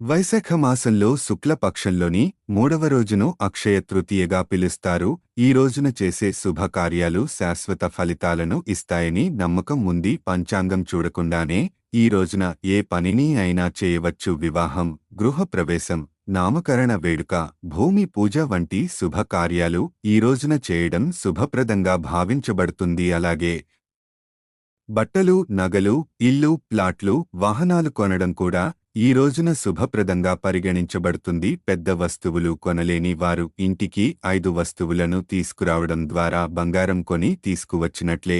వైశాఖ మాసంలో శుక్లపక్షంలోని మూడవ రోజును అక్షయ తృతీయగా పిలుస్తారు. ఈ రోజున చేసే శుభకార్యాలు శాశ్వత ఫలితాలను ఇస్తాయని నమ్మకం ఉంది. పంచాంగం చూడకుండానే ఈ రోజున ఏ పనిని అయినా చేయవచ్చు. వివాహం గృహప్రవేశం నామకరణ వేడుక భూమి పూజ వంటి శుభకార్యాలు ఈ రోజున చేయడం శుభప్రదంగా భావించబడుతుంది. అలాగే బట్టలు నగలు ఇల్లు ప్లాట్లు వాహనాలు కొనడం కూడా ఈ రోజున శుభప్రదంగా పరిగణించబడుతుంది పెద్ద వస్తువులు కొనలేని వారు ఇంటికి ఐదు వస్తువులను తీసుకురావడం ద్వారా బంగారం కొని తీసుకువచ్చినట్లే.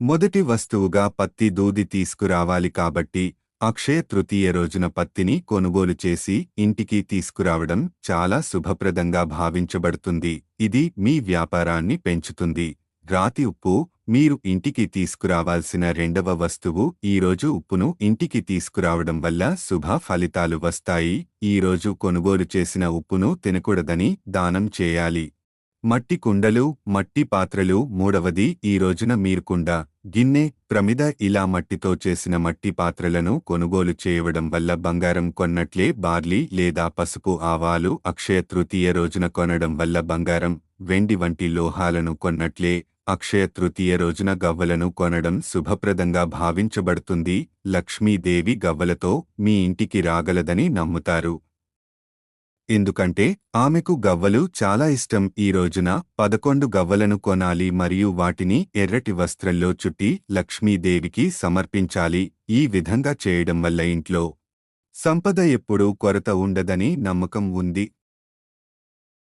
మొదటి వస్తువుగా పత్తి దూది తీసుకురావాలి కాబట్టి అక్షయ తృతీయ రోజున పత్తిని కొనుగోలు చేసి ఇంటికి తీసుకురావడం చాలా శుభప్రదంగా భావించబడుతుంది. ఇది మీ వ్యాపారాన్ని పెంచుతుంది. రాతి ఉప్పు మీరు ఇంటికి తీసుకురావాల్సిన రెండవ వస్తువు ఈ రోజు ఉప్పును ఇంటికి తీసుకురావడం వల్ల శుభ ఫలితాలు వస్తాయి. ఈ రోజు కొనుగోలు చేసిన ఉప్పును తినకూడదని దానం చేయాలి. మట్టి కుండలు మట్టి పాత్రలు. మూడవది ఈ రోజున మీరు కుండ గిన్నె ప్రమిద ఇలా మట్టితో చేసిన మట్టి పాత్రలను కొనుగోలు చేయవడం వల్ల బంగారం కొన్నట్లే బార్లీ లేదా పసుపు ఆవాలు అక్షయ తృతీయ రోజున కొనడం వల్ల బంగారం వెండి వంటి లోహాలను కొన్నట్లే అక్షయ తృతీయ రోజున గవ్వలను కొనడం శుభప్రదంగా భావించబడుతుంది. లక్ష్మీదేవి గవ్వలతో మీ ఇంటికి రాగలదని నమ్ముతారు. ఎందుకంటే ఆమెకు గవ్వలు చాలా ఇష్టం. ఈ రోజున పదకొండు గవ్వలను కొనాలి మరియు వాటిని ఎర్రటి వస్త్రంలో చుట్టి లక్ష్మీదేవికి సమర్పించాలి. ఈ విధంగా చేయడం వల్ల ఇంట్లో సంపద ఎప్పుడూ కొరత ఉండదని నమ్మకం ఉంది.